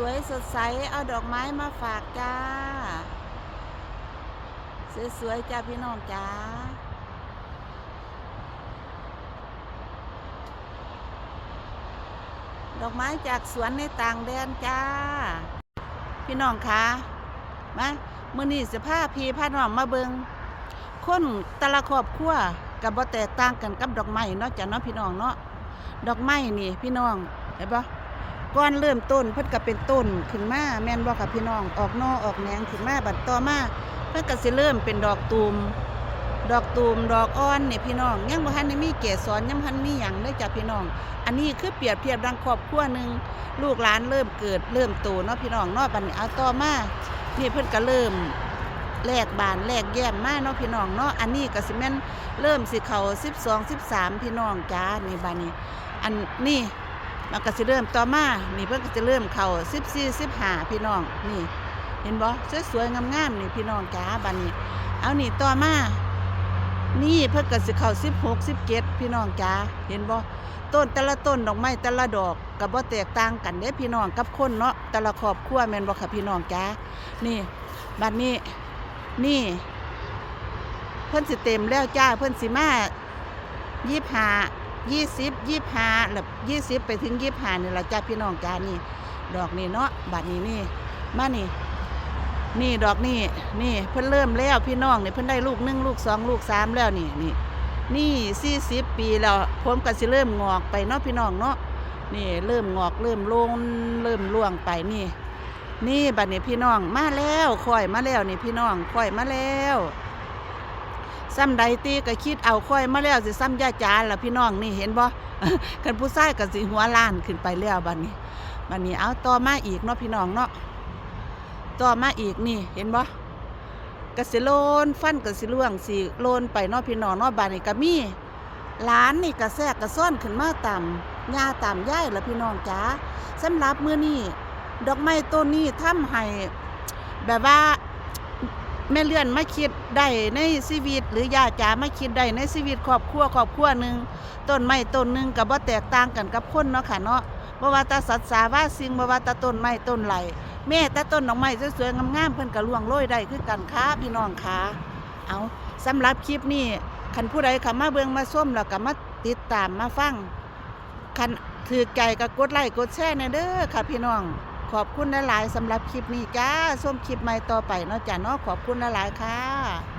สวยสดใส เอาดอกไม้มาฝากจ้า สวยๆจ้าพี่น้องจ้าดอกไม้จากสวนในต่างแดนจ้า พี่น้องคะมามื้อนี้สิพาพี่พาน้องมาเบิงคนต่ละครอบครัวกับบ่แตกต่างกันกับดอกไม้เนาะจ้ะเนาะพี่น้องเนาะดอกไม้นี่พี่น้องเห็นปะ ก่อนเริ่มต้นเพิ่นก็เป็นต้นขึ้นมาแม่นบ่ค่ะพี่น้องออกนอออกแหนงขึ้นมาบัดต่อมาเพิ่นก็สิเริ่มเป็นดอกตูมดอกตูมดอกอ่อนนี่พี่น้องยังบ่ทันได้มีเกสรยังบ่ทันมีหยังเลยจ้ะพี่น้อง อันนี้คือเปรียบเทียบดังครอบครัวหนึ่งลูกหลานเริ่มเกิดเริ่มโตเนาะพี่น้องเนาะบัดนี้เอาต่อมานี่เพิ่นก็เริ่มแลกบานแลกแย้มมาเนาะพี่น้องเนาะอันนี้ก็สิแม่นเริ่มสิเข้า12 13 พี่น้องจ้านี่บัดนี้ อันนี่ มันก็สิเริ่มต่อมา นี่เพิ่นก็จะเริ่มเข้า14 15พี่น้อง นี่ เห็นบ่สวยๆงามๆนี่พี่น้องจ้าบัดนี้ เอานี่ต่อมา นี่เพิ่นก็สิเข้า16 17พี่น้องจ้าเห็นบ่ต้นแต่ละต้นดอกไม้แต่ละดอกก็บ่แตกต่างกันเด้พี่น้องกับคนเนาะแต่ละครอบครัวแม่นบ่ค่ะพี่น้องจ้านี่บัดนี้นี่ เพิ่นสิเต็มแล้วจ้าเพิ่นสิมายี่ห้า ยี่สิบยี่ห้าแล้วยี่สิบไปถึงยี่ห้านี่ละจ้าพี่น้องจ้านี่ ดอกนี่เนาะบัดนี้นี่มานี่ นี่ดอกนี่นี่เพิ่นเริ่มแล้วพี่น้องนี่เพิ่นได้ลูกหนึ่งลูกสองลูกสามแล้วนี่นี่นี่สี่สิบปีแล้วผมก็สิเริ่มงอกไปเนาะพี่น้องเนาะนี่เริ่มงอกเริ่มลงเริ่มร่วงไปนี่ นี่บัดนี้พี่น้องมาแล้วค่อยมาแล้วนี่พี่น้องค่อยมาแล้ว ซ้ำใดตีก็คิดเอาค่อยมาแล้วสิซ้ำย่าจานล่ะพี่น้องนี่เห็นบ่กันผู้ชายก็สิหัวล้านขึ้นไปแล้วบัดนี้บัดนี้เอาต่อมาอีกเนาะพี่น้องเนาะต่อมาอีกนี่เห็นบ่กสิโลนฟันกสิล่วงสิโลนไปเนอพี่น้องเนอบานนี่ก็มีหลานนี่กระแทกกระซ่อนขึ้นมาต่ำหญ้าต่ำย่ายละพี่น้องจ๋าสำหรับมื้อนี้ดอกไม้ต้นนี้ทำให้แบบว่า แม่เลื่อนมาคิดได้ในชีวิต หรือยาจ๋ามาคิดได้ในชีวิตครอบครัวครอบครัวหนึ่งต้นไม้ต้นหนึ่งกับบ่แตกต่างกันกับคนเนาะค่ะเนาะบว่าตาสัตว์สาว่าสิ่งบว่าตาต้นไม้ต้นไหลแม่ต่ต้นดอกไม้สวยๆงามๆเพิ่นก็ล่วงโรยได้คือกันค่ะพี่น้องค่ะเอาสำหรับคลิปนี้คันผู้ใดเข้ามาเบิ่งมาส้มแล้วก็มาติดตามมาฟังคันถือใจก็กดไลค์กดแชร์แน่เด้อค่ะพี่น้อง ขอบคุณหลายๆสำหรับคลิปนี้จ้าส้มคลิปใหม่ต่อไปเนาะจ้าเนาะขอบคุณหลายๆค่ะ